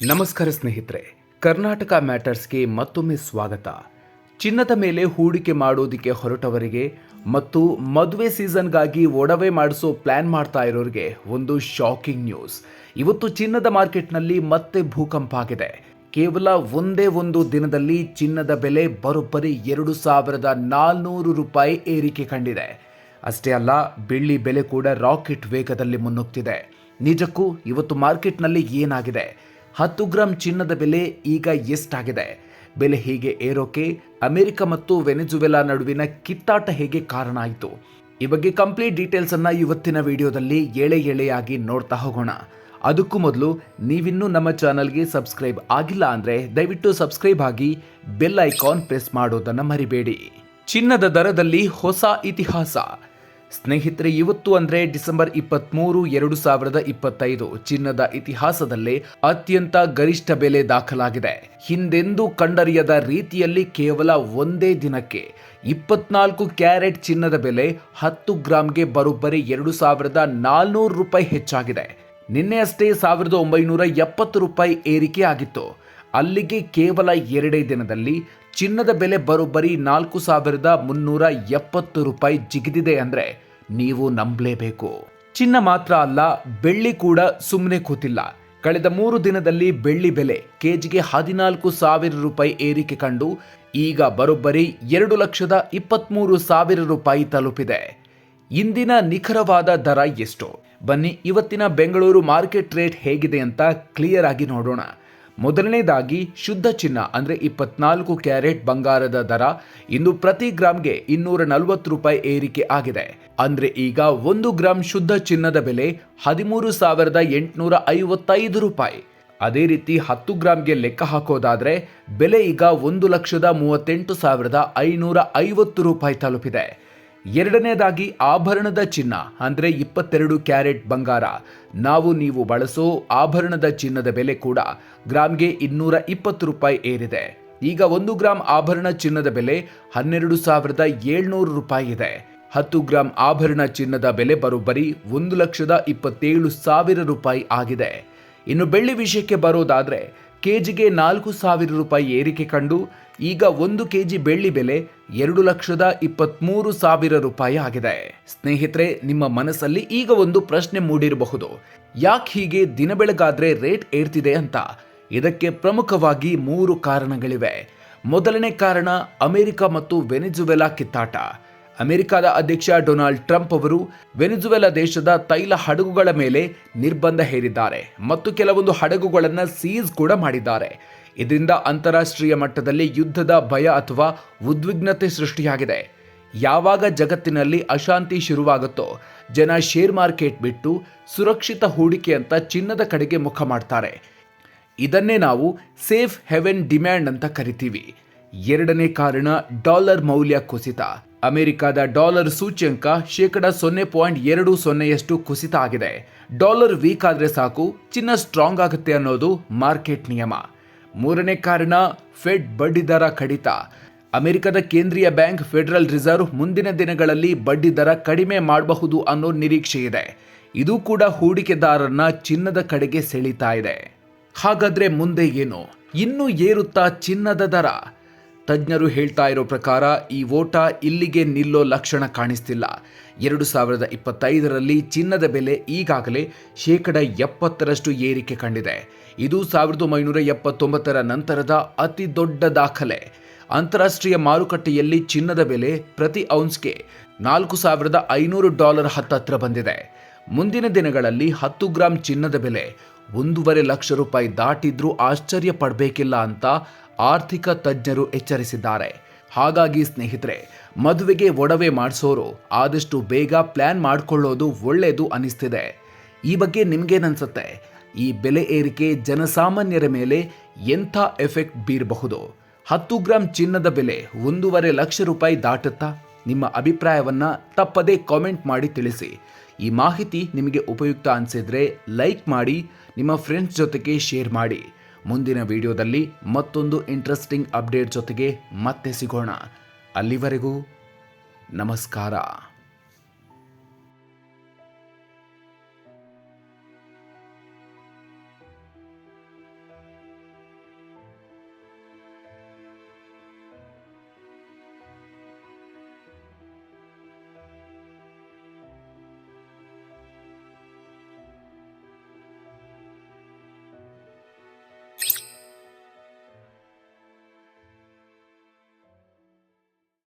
ನಮಸ್ಕಾರ ಸ್ನೇಹಿತರೆ, ಕರ್ನಾಟಕ ಮ್ಯಾಟರ್ಸ್ಗೆ ಮತ್ತೊಮ್ಮೆ ಸ್ವಾಗತ. ಚಿನ್ನದ ಮೇಲೆ ಹೂಡಿಕೆ ಮಾಡೋದಕ್ಕೆ ಹೊರಟವರಿಗೆ ಮತ್ತು ಮದುವೆ ಸೀಸನ್ಗಾಗಿ ಒಡವೆ ಮಾಡಿಸೋ ಪ್ಲಾನ್ ಮಾಡ್ತಾ ಇರೋರಿಗೆ ಒಂದು ಶಾಕಿಂಗ್ ನ್ಯೂಸ್. ಇವತ್ತು ಚಿನ್ನದ ಮಾರ್ಕೆಟ್ನಲ್ಲಿ ಮತ್ತೆ ಭೂಕಂಪ ಆಗಿದೆ. ಕೇವಲ ಒಂದೇ ಒಂದು ದಿನದಲ್ಲಿ ಚಿನ್ನದ ಬೆಲೆ ಬರೋಬ್ಬರಿ ಎರಡು ಸಾವಿರದ ನಾಲ್ನೂರು ರೂಪಾಯಿ ಏರಿಕೆ ಕಂಡಿದೆ. ಅಷ್ಟೇ ಅಲ್ಲ, ಬೆಳ್ಳಿ ಬೆಲೆ ಕೂಡ ರಾಕೆಟ್ ವೇಗದಲ್ಲಿ ಮುನ್ನುಗ್ತಿದೆ. ನಿಜಕ್ಕೂ ಇವತ್ತು ಮಾರ್ಕೆಟ್ನಲ್ಲಿ ಏನಾಗಿದೆ? ಹತ್ತು ಗ್ರಾಂ ಚಿನ್ನದ ಬೆಲೆ ಈಗ ಎಷ್ಟಾಗಿದೆ? ಬೆಲೆ ಹೀಗೆ ಏರೋಕೆ ಅಮೆರಿಕ ಮತ್ತು ವೆನೆಜುವೆಲಾ ನಡುವಿನ ಕಿತ್ತಾಟ ಹೇಗೆ ಕಾರಣ ಆಯಿತು? ಈ ಬಗ್ಗೆ ಕಂಪ್ಲೀಟ್ ಡೀಟೇಲ್ಸ್ ಅನ್ನ ಇವತ್ತಿನ ವಿಡಿಯೋದಲ್ಲಿ ಎಳೆ ಎಳೆಯಾಗಿ ನೋಡ್ತಾ ಹೋಗೋಣ. ಅದಕ್ಕೂ ಮೊದಲು ನೀವಿನ್ನೂ ನಮ್ಮ ಚಾನಲ್ಗೆ ಸಬ್ಸ್ಕ್ರೈಬ್ ಆಗಿಲ್ಲ ಅಂದ್ರೆ ದಯವಿಟ್ಟು ಸಬ್ಸ್ಕ್ರೈಬ್ ಆಗಿ ಬೆಲ್ ಐಕಾನ್ ಪ್ರೆಸ್ ಮಾಡೋದನ್ನ ಮರಿಬೇಡಿ. ಚಿನ್ನದ ದರದಲ್ಲಿ ಹೊಸ ಇತಿಹಾಸ. ಸ್ನೇಹಿತರೆ, ಇವತ್ತು ಅಂದ್ರೆ ಡಿಸೆಂಬರ್ ಇಪ್ಪತ್ಮೂರು, ಎರಡು ಸಾವಿರದ ಇಪ್ಪತ್ತೈದು. ಚಿನ್ನದ ಇತಿಹಾಸದಲ್ಲೇ ಅತ್ಯಂತ ಗರಿಷ್ಠ ಬೆಲೆ ದಾಖಲಾಗಿದೆ. ಹಿಂದೆಂದೂ ಕಂಡರಿಯದ ರೀತಿಯಲ್ಲಿ ಕೇವಲ ಒಂದೇ ದಿನಕ್ಕೆ ಇಪ್ಪತ್ನಾಲ್ಕು ಕ್ಯಾರೆಟ್ ಚಿನ್ನದ ಬೆಲೆ ಹತ್ತು ಗ್ರಾಂಗೆ ಬರೋಬ್ಬರಿ ಎರಡು ಸಾವಿರದ ನಾಲ್ನೂರು ರೂಪಾಯಿ ಹೆಚ್ಚಾಗಿದೆ. ನಿನ್ನೆಯಷ್ಟೇ ಸಾವಿರದ ಒಂಬೈನೂರ ಎಪ್ಪತ್ತು ರೂಪಾಯಿ ಏರಿಕೆ ಆಗಿತ್ತು. ಅಲ್ಲಿಗೆ ಕೇವಲ ಎರಡೇ ದಿನದಲ್ಲಿ ಚಿನ್ನದ ಬೆಲೆ ಬರೋಬ್ಬರಿ ನಾಲ್ಕು ಸಾವಿರದ ಮುನ್ನೂರ ಎಪ್ಪತ್ತು ರೂಪಾಯಿ ಜಿಗಿದಿದೆ ಅಂದ್ರೆ ನೀವು ನಂಬಲೇಬೇಕು. ಚಿನ್ನ ಮಾತ್ರ ಅಲ್ಲ, ಬೆಳ್ಳಿ ಕೂಡ ಸುಮ್ಮನೆ ಕೂತಿಲ್ಲ. ಕಳೆದ ಮೂರು ದಿನದಲ್ಲಿ ಬೆಳ್ಳಿ ಬೆಲೆ ಕೆಜಿಗೆ ಹದಿನಾಲ್ಕು ಸಾವಿರ ರೂಪಾಯಿ ಏರಿಕೆ ಕಂಡು, ಈಗ ಬರೋಬ್ಬರಿ ಎರಡು ಲಕ್ಷದ ಇಪ್ಪತ್ಮೂರು ಸಾವಿರ ರೂಪಾಯಿ ತಲುಪಿದೆ. ಇಂದಿನ ನಿಖರವಾದ ದರ ಎಷ್ಟು? ಬನ್ನಿ, ಇವತ್ತಿನ ಬೆಂಗಳೂರು ಮಾರ್ಕೆಟ್ ರೇಟ್ ಹೇಗಿದೆ ಅಂತ ಕ್ಲಿಯರ್ ಆಗಿ ನೋಡೋಣ. ಮೊದಲನೇದಾಗಿ ಶುದ್ಧ ಚಿನ್ನ, ಅಂದರೆ ಇಪ್ಪತ್ನಾಲ್ಕು ಕ್ಯಾರೆಟ್ ಬಂಗಾರದ ದರ. ಇಂದು ಪ್ರತಿ ಗ್ರಾಂಗೆ ಇನ್ನೂರ ನಲವತ್ತು ರೂಪಾಯಿ ಏರಿಕೆ ಆಗಿದೆ. ಅಂದ್ರೆ ಈಗ ಒಂದು ಗ್ರಾಂ ಶುದ್ಧ ಚಿನ್ನದ ಬೆಲೆ ಹದಿಮೂರು ಸಾವಿರದ ಎಂಟುನೂರ ಐವತ್ತೈದು ರೂಪಾಯಿ. ಅದೇ ರೀತಿ ಹತ್ತು ಗ್ರಾಮ್ಗೆ ಲೆಕ್ಕ ಹಾಕೋದಾದ್ರೆ ಬೆಲೆ ಈಗ ಒಂದು ಲಕ್ಷದ ಮೂವತ್ತೆಂಟು ಸಾವಿರದ ಐನೂರ ಐವತ್ತು ರೂಪಾಯಿ ತಲುಪಿದೆ. ಎರಡನೇದಾಗಿ ಆಭರಣದ ಚಿನ್ನ, ಅಂದ್ರೆ ಇಪ್ಪತ್ತೆರಡು ಕ್ಯಾರೆಟ್ ಬಂಗಾರ. ನಾವು ನೀವು ಬಳಸೋ ಆಭರಣದ ಚಿನ್ನದ ಬೆಲೆ ಕೂಡ ಗ್ರಾಮ್ಗೆ ಇನ್ನೂರ ಇಪ್ಪತ್ತು ರೂಪಾಯಿ ಏರಿದೆ. ಈಗ ಒಂದು ಗ್ರಾಂ ಆಭರಣ ಚಿನ್ನದ ಬೆಲೆ ಹನ್ನೆರಡು ಸಾವಿರದ ಏಳ್ನೂರು ರೂಪಾಯಿ ಇದೆ. ಹತ್ತು ಗ್ರಾಂ ಆಭರಣ ಚಿನ್ನದ ಬೆಲೆ ಬರೋಬ್ಬರಿ ಒಂದು ಲಕ್ಷದ ಇಪ್ಪತ್ತೇಳು ಸಾವಿರ ರೂಪಾಯಿ ಆಗಿದೆ. ಇನ್ನು ಬೆಳ್ಳಿ ವಿಷಯಕ್ಕೆ ಬರೋದಾದ್ರೆ, ಕೆಜಿಗೆ ನಾಲ್ಕು ಸಾವಿರ ರೂಪಾಯಿ ಏರಿಕೆ ಕಂಡು ಈಗ ಒಂದು ಕೆಜಿ ಬೆಳ್ಳಿ ಬೆಲೆ ಎರಡು ಲಕ್ಷದ ಇಪ್ಪತ್ಮೂರು ಸಾವಿರ ರೂಪಾಯಿ ಆಗಿದೆ. ಸ್ನೇಹಿತರೆ, ನಿಮ್ಮ ಮನಸ್ಸಲ್ಲಿ ಈಗ ಒಂದು ಪ್ರಶ್ನೆ ಮೂಡಿರಬಹುದು. ಯಾಕೆ ಹೀಗೆ ದಿನ ಬೆಳಗಾದ್ರೆ ರೇಟ್ ಏರ್ತಿದೆ ಅಂತ? ಇದಕ್ಕೆ ಪ್ರಮುಖವಾಗಿ ಮೂರು ಕಾರಣಗಳಿವೆ. ಮೊದಲನೇ ಕಾರಣ, ಅಮೆರಿಕ ಮತ್ತು ವೆನಿಜುವೆಲಾ ಕಿತ್ತಾಟ. ಅಮೆರಿಕದ ಅಧ್ಯಕ್ಷ ಡೊನಾಲ್ಡ್ ಟ್ರಂಪ್ ಅವರು ವೆನಿಜುವೆಲಾ ದೇಶದ ತೈಲ ಹಡಗುಗಳ ಮೇಲೆ ನಿರ್ಬಂಧ ಹೇರಿದ್ದಾರೆ ಮತ್ತು ಕೆಲವೊಂದು ಹಡಗುಗಳನ್ನು ಸೀಸ್ ಕೂಡ ಮಾಡಿದ್ದಾರೆ. ಇದರಿಂದ ಅಂತಾರಾಷ್ಟ್ರೀಯ ಮಟ್ಟದಲ್ಲಿ ಯುದ್ಧದ ಭಯ ಅಥವಾ ಉದ್ವಿಗ್ನತೆ ಸೃಷ್ಟಿಯಾಗಿದೆ. ಯಾವಾಗ ಜಗತ್ತಿನಲ್ಲಿ ಅಶಾಂತಿ ಶುರುವಾಗುತ್ತೋ, ಜನ ಶೇರ್ ಮಾರ್ಕೆಟ್ ಬಿಟ್ಟು ಸುರಕ್ಷಿತ ಹೂಡಿಕೆ ಅಂತ ಚಿನ್ನದ ಕಡೆಗೆ ಮುಖ ಮಾಡ್ತಾರೆ. ಇದನ್ನೇ ನಾವು ಸೇಫ್ ಹೆವೆನ್ ಡಿಮ್ಯಾಂಡ್ ಅಂತ ಕರಿತೀವಿ. ಎರಡನೇ ಕಾರಣ ಡಾಲರ್ ಮೌಲ್ಯ ಕುಸಿತ. ಅಮೆರಿಕದ ಡಾಲರ್ ಸೂಚ್ಯಂಕ ಶೇಕಡ ಸೊನ್ನೆ ಪಾಯಿಂಟ್ ಎರಡು ಸೊನ್ನೆಯಷ್ಟು ಕುಸಿತ ಆಗಿದೆ. ಡಾಲರ್ ವೀಕ್ ಆದರೆ ಸಾಕು, ಚಿನ್ನ ಸ್ಟ್ರಾಂಗ್ ಆಗುತ್ತೆ ಅನ್ನೋದು ಮಾರ್ಕೆಟ್ ನಿಯಮ. ಮೂರನೇ ಕಾರಣ ಫೆಡ್ ಬಡ್ಡಿ ದರ ಕಡಿತ. ಅಮೆರಿಕದ ಕೇಂದ್ರೀಯ ಬ್ಯಾಂಕ್ ಫೆಡರಲ್ ರಿಸರ್ವ್ ಮುಂದಿನ ದಿನಗಳಲ್ಲಿ ಬಡ್ಡಿ ದರ ಕಡಿಮೆ ಮಾಡಬಹುದು ಅನ್ನೋ ನಿರೀಕ್ಷೆ ಇದೆ. ಇದು ಕೂಡ ಹೂಡಿಕೆದಾರರನ್ನ ಚಿನ್ನದ ಕಡೆಗೆ ಸೆಳೀತಾ ಇದೆ. ಹಾಗಾದ್ರೆ ಮುಂದೆ ಏನು? ಇನ್ನೂ ಏರುತ್ತಾ ಚಿನ್ನದ ದರ? ತಜ್ಞರು ಹೇಳ್ತಾ ಇರೋ ಪ್ರಕಾರ ಈ ಓಟ ಇಲ್ಲಿಗೆ ನಿಲ್ಲೋ ಲಕ್ಷಣ ಕಾಣಿಸ್ತಿಲ್ಲ. ಎರಡು ಸಾವಿರದ ಇಪ್ಪತ್ತೈದರಲ್ಲಿ ಚಿನ್ನದ ಬೆಲೆ ಈಗಾಗಲೇ ಶೇಕಡ ಎಪ್ಪತ್ತರಷ್ಟು ಏರಿಕೆ ಕಂಡಿದೆ. ಇದು ಸಾವಿರದ ಒಂಬೈನೂರ ಎಪ್ಪತ್ತೊಂಬತ್ತರ ನಂತರದ ಅತಿ ದೊಡ್ಡ ದಾಖಲೆ. ಅಂತಾರಾಷ್ಟ್ರೀಯ ಮಾರುಕಟ್ಟೆಯಲ್ಲಿ ಚಿನ್ನದ ಬೆಲೆ ಪ್ರತಿ ಔನ್ಸ್ಗೆ ನಾಲ್ಕು ಸಾವಿರದ ಐನೂರು ಡಾಲರ್ ಹತ್ತತ್ರ ಬಂದಿದೆ. ಮುಂದಿನ ದಿನಗಳಲ್ಲಿ ಹತ್ತು ಗ್ರಾಂ ಚಿನ್ನದ ಬೆಲೆ ಒಂದೂವರೆ ಲಕ್ಷ ರೂಪಾಯಿ ದಾಟಿದ್ರೂ ಆಶ್ಚರ್ಯ ಪಡಬೇಕಿಲ್ಲ ಅಂತ ಆರ್ಥಿಕ ತಜ್ಞರು ಎಚ್ಚರಿಸಿದ್ದಾರೆ. ಹಾಗಾಗಿ ಸ್ನೇಹಿತರೆ, ಮದುವೆಗೆ ಒಡವೆ ಮಾಡಿಸೋರು ಆದಷ್ಟು ಬೇಗ ಪ್ಲಾನ್ ಮಾಡಿಕೊಳ್ಳೋದು ಒಳ್ಳೆಯದು ಅನಿಸ್ತಿದೆ. ಈ ಬಗ್ಗೆ ನಿಮ್ಗೇನನ್ಸುತ್ತೆ? ಈ ಬೆಲೆ ಏರಿಕೆ ಜನಸಾಮಾನ್ಯರ ಮೇಲೆ ಎಂಥ ಎಫೆಕ್ಟ್ ಬೀರಬಹುದು? ಹತ್ತು ಗ್ರಾಂ ಚಿನ್ನದ ಬೆಲೆ ಒಂದೂವರೆ ಲಕ್ಷ ರೂಪಾಯಿ ದಾಟುತ್ತಾ? ನಿಮ್ಮ ಅಭಿಪ್ರಾಯವನ್ನ ತಪ್ಪದೇ ಕಾಮೆಂಟ್ ಮಾಡಿ ತಿಳಿಸಿ. ಈ ಮಾಹಿತಿ ನಿಮಗೆ ಉಪಯುಕ್ತ ಅನಿಸಿದರೆ ಲೈಕ್ ಮಾಡಿ, ನಿಮ್ಮ ಫ್ರೆಂಡ್ಸ್ ಜೊತೆಗೆ ಶೇರ್ ಮಾಡಿ. ಮುಂದಿನ ವಿಡಿಯೋದಲ್ಲಿ ಮತ್ತೊಂದು ಇಂಟ್ರೆಸ್ಟಿಂಗ್ ಅಪ್ಡೇಟ್ ಜೊತೆಗೆ ಮತ್ತೆ ಸಿಗೋಣ. ಅಲ್ಲಿವರೆಗೂ ನಮಸ್ಕಾರ.